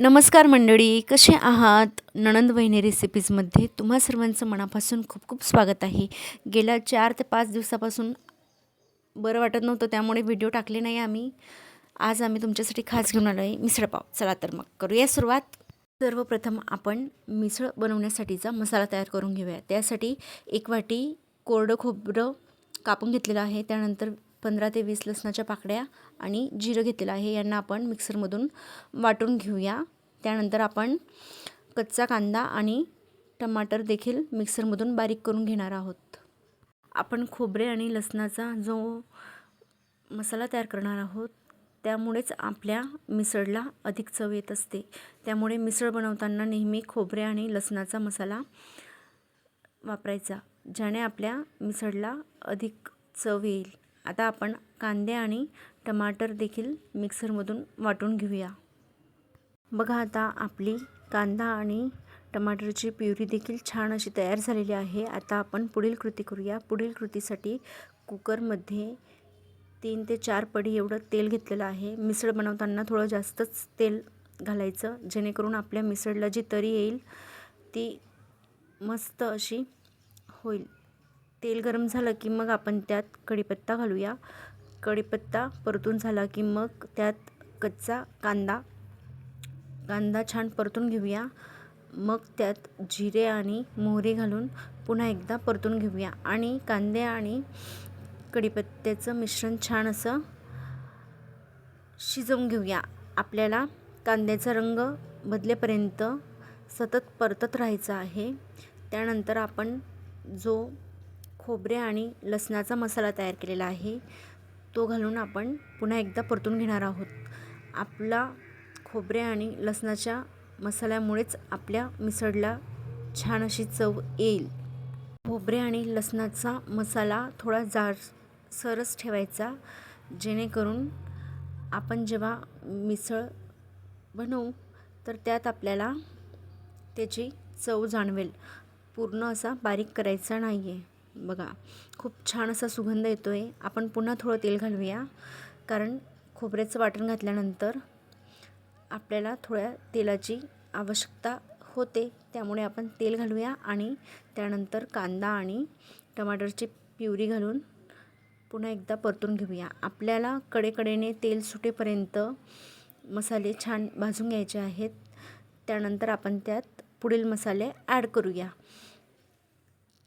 नमस्कार मंडळी कसे आहात? नणंद वहिनी रेसिपीजमध्ये तुम्हा सर्वांचं मनापासून खूप खूप स्वागत आहे. गेल्या चार ते पाच दिवसापासून बरं वाटत नव्हतं त्यामुळे व्हिडिओ टाकले नाही आम्ही. आज आम्ही तुमच्यासाठी खास घेऊन आलो आहे मिसळपाव चला तर मग करूया सुरुवात. सर्वप्रथम आपण मिसळ बनवण्यासाठीचा मसाला तयार करून घेऊया. त्यासाठी एक वाटी कोरडं खोबरं कापून घेतलेलं आहे. त्यानंतर पंधरा ते वीस लसणाच्या पाकड्या आणि जिरं घेतलेलं आहे. यांना आपण मिक्सरमधून वाटून घेऊया. त्यानंतर आपण कच्चा कांदा आणि टमाटर देखील मिक्सरमधून बारीक करून घेणार आहोत. आपण खोबरे आणि लसणाचा जो मसाला तयार करणार आहोत त्यामुळेच आपल्या मिसळला अधिक चव येत असते. त्यामुळे मिसळ बनवताना नेहमी खोबरे आणि लसणाचा मसाला वापरायचा ज्याने आपल्या मिसळला अधिक चव येईल. आता आपण कांदे आणि टमाटर देखील मिक्सरमधून वाटून घेऊया. बघा आता आपली कांदा आणि टमाटरची प्युरी देखील छान अशी तयार झालेली आहे. आता आपण पुढील कृती करूया. पुढील कृतीसाठी कुकरमध्ये तीन ते चार पडी एवढं तेल घेतलेलं आहे. मिसळ बनवताना थोडं जास्तच तेल घालायचं जेणेकरून आपल्या मिसळला जी तरी येईल ती मस्त अशी होईल. तेल गरम झालं की मग आपण त्यात कढीपत्ता घालूया. कढीपत्ता परतून झाला की मग त्यात कच्चा कांदा कांदा छान परतून घेऊया. मग त्यात जिरे आणि मोहरी घालून पुन्हा एकदा परतून घेऊया. आणि कांदे आणि कढीपत्त्याचं मिश्रण छान असं शिजवून घेऊया. आपल्याला कांद्याचा रंग बदलेपर्यंत सतत परतत राहायचं आहे. त्यानंतर आपण जो खोबरे आणि लसणाचा मसाला तयार केलेला आहे. तो घालून आपण पुन्हा एकदा परतून घेणार आहोत. आपला खोबरे आणि लसणाच्या मसाल्यामुळेच आपल्या मिसळला छान अशी चव येईल. खोबरे आणि लसणाचा मसाला थोडा जाडसरच ठेवायचा जेणेकरून आपण जेव्हा मिसळ बनवू तर त्यात आपल्याला त्याची चव जाणवेल. पूर्ण असा बारीक करायचा नाही आहे बघा खूप छान असा सुगंध येतो आहे आपण पुन्हा थोडं तेल घालूया. कारण खोबऱ्याचं वाटण घातल्यानंतर आपल्याला थोड्या तेलाची आवश्यकता होते. त्यामुळे आपण तेल घालूया आणि त्यानंतर कांदा आणि टमाटरची प्युरी घालून पुन्हा एकदा परतून घेऊया. आपल्याला कडेकडेने तेल सुटेपर्यंत मसाले छान भाजून घ्यायचे आहेत. त्यानंतर आपण त्यात पुढील मसाले ॲड करूया.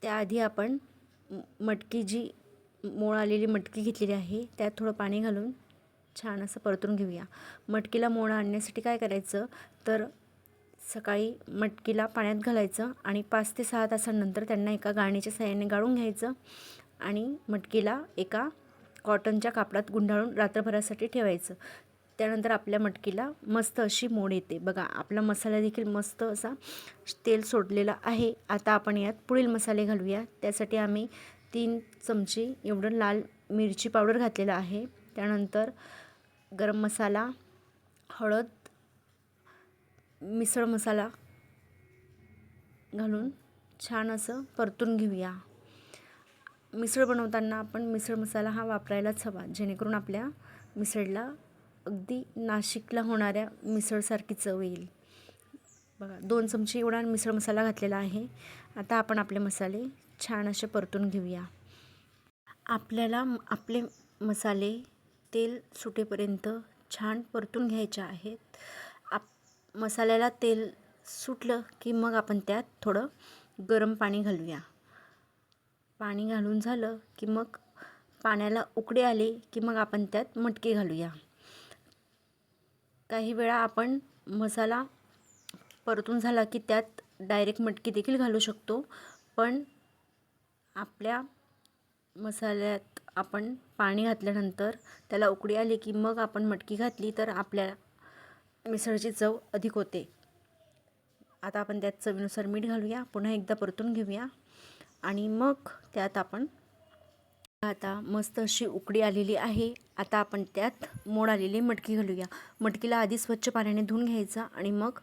त्याआधी आपण मटकी जी मोळ आलेली मटकी घेतलेली आहे त्यात थोडं पाणी घालून छान असं परतून घेऊया. मटकीला मोळ आणण्यासाठी काय करायचं? तर सकाळी मटकीला पाण्यात घालायचं आणि पाच ते सहा तासांनंतर त्यांना एका गाळणीच्या साह्याने गाळून घ्यायचं आणि मटकीला एका कॉटनच्या कापडात गुंडाळून रात्रभरासाठी ठेवायचं. त्यानंतर आपल्या मटकीला मस्त अशी मोड येते. बघा आपला मसाला देखील मस्त असा तेल सोडलेला आहे. आता आपण यात पुढील मसाले घालूया. त्यासाठी आम्ही तीन चमचे एवढं लाल मिरची पावडर घातलेलं आहे. त्यानंतर गरम मसाला हळद मिसळ मसाला घालून छान असं परतून घेऊया. मिसळ बनवताना आपण मिसळ मसाला हा वापरायलाच हवा जेणेकरून आपल्या मिसळला अगदी नाशिकला होणाऱ्या मिसळसारखी चव येईल. बघा दोन चमचे एवढा मिसळ मसाला घातलेला आहे. आता आपण आपले मसाले छान असे परतून घेऊया. आपल्याला आपले मसाले तेल सुटेपर्यंत छान परतून घ्यायचे आहेत. आप मसाल्याला तेल सुटलं की मग आपण त्यात थोडं गरम पाणी घालूया. पाणी घालून झालं की मग पाण्याला उकडे आले की मग आपण त्यात मटके घालूया. काही वेळा आपण मसाला परतून झाला की त्यात डायरेक्ट मटकी देखील घालू शकतो. पण आपल्या मसाल्यात आपण पाणी घातल्यानंतर त्याला उकडी आली की मग आपण मटकी घातली तर आपल्या मिसळची चव अधिक होते. आता आपण त्यात चवीनुसार मीठ घालूया. पुन्हा एकदा परतून घेऊया. आणि मग त्यात आपण आता मस्त अशी उकडी आलेली आहे. आता आपण त्यात मोड आलेली मटकी घालूया. मटकीला आधी स्वच्छ पाण्याने धुवून घ्यायचा आणि मग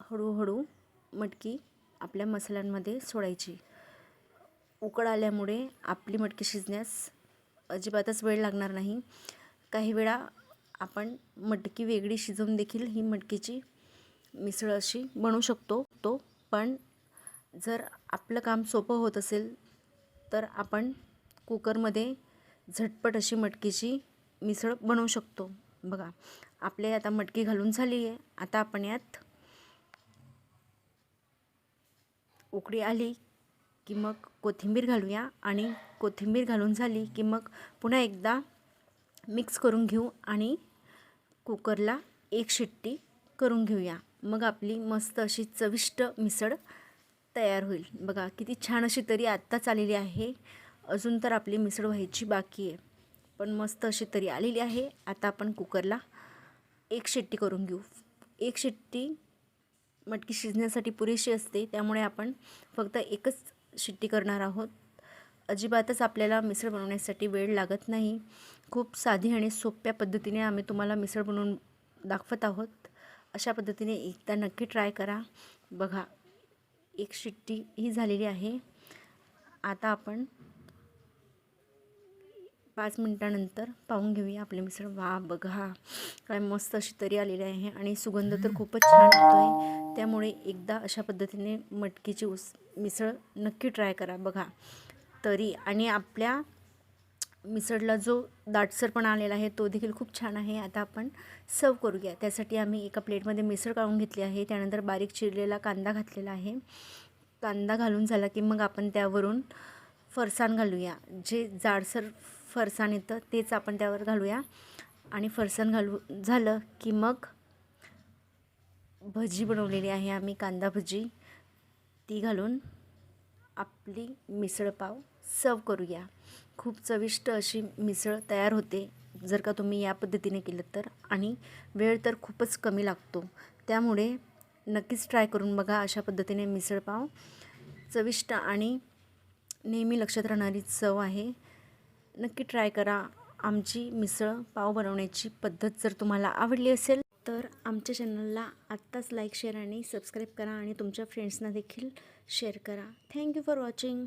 हळूहळू मटकी आपल्या मसाल्यांमध्ये सोडायची. उकड आल्यामुळे आपली मटकी शिजण्यास अजिबातच वेळ लागणार नाही. काही वेळा आपण मटकी वेगळी शिजवून देखील ही मटकीची मिसळ अशी बनवू शकतो तो पण जर आपलं काम सोपं होत असेल तर आपण कुकरमध्ये झटपट अशी मटकीची मिसळ बनवू शकतो. बघा आपले आता मटकी घालून झाली आहे. आता आपण यात उकळी आली की मग कोथिंबीर घालूया आणि कोथिंबीर घालून झाली की मग पुन्हा एकदा मिक्स करून घेऊ आणि कुकरला एक शिट्टी करून घेऊया. मग आपली मस्त अशी चविष्ट मिसळ तयार होईल. बघा किती छान अशी तरी आत्ताच आलेली आहे. अजून तर आपली मिसळ व्हायची बाकी आहे. पण मस्त अशी तरी आलेली आहे. आता आपण कुकरला एक शिट्टी करून घेऊ. एक शिट्टी मटकी शिजण्यासाठी पुरेशी असते. त्यामुळे आपण फक्त एकच शिट्टी करणार आहोत. अजिबातच आपल्याला मिसळ बनवण्यासाठी वेळ लागत नाही. खूप साधी आणि सोप्या पद्धतीने आम्ही तुम्हाला मिसळ बनवून दाखवत आहोत. अशा पद्धतीने एकदा नक्की ट्राय करा. बघा एक शिट्टी ही झालेली आहे. आता आपण पाच मिनटानंतर पाहून घेऊया आपले मिसळ. वा बघा. काय मस्त अशी तरी आलेली आहे आणि सुगंध तर खूपच छान होतो आहे त्यामुळे एकदा अशा पद्धतीने मटकीची उस मिसळ नक्की ट्राय करा बघा. तरी आणि आपल्या मिसळला जो दाटसरपणा आलेला आहे तो देखील खूप छान आहे. आता आपण सर्व करूया. त्यासाठी आम्ही एका प्लेटमध्ये मिसळ काढून घेतली आहे. त्यानंतर बारीक चिरलेला कांदा घातलेला आहे. कांदा घालून झाला की मग आपण त्यावरून फरसाण घालूया. जे जाडसर फरसाण येतं तेच आपण त्यावर घालूया. आणि फरसाण घालू झालं की मग भजी बनवलेली आहे आम्ही कांदा भजी. ती घालून आपली मिसळपाव सर्व करूया. खूप चविष्ट अशी मिसळ तयार होते. जर का तुम्ही या पद्धतीने केलं तर. आणि वेळ तर खूपच कमी लागतो. त्यामुळे नक्कीच ट्राय करून बघा अशा पद्धतीने मिसळपाव चविष्ट आणि नेहमी लक्षात राहणारी चव आहे. नक्की ट्राय करा. आमची मिसळ पाव बनवण्याची पद्धत जर तुम्हाला आवडली असेल तर आमच्या चॅनलला आत्ताच लाईक शेअर आणि सबस्क्राईब करा आणि तुमच्या फ्रेंड्सना देखील शेअर करा. Thank you for watching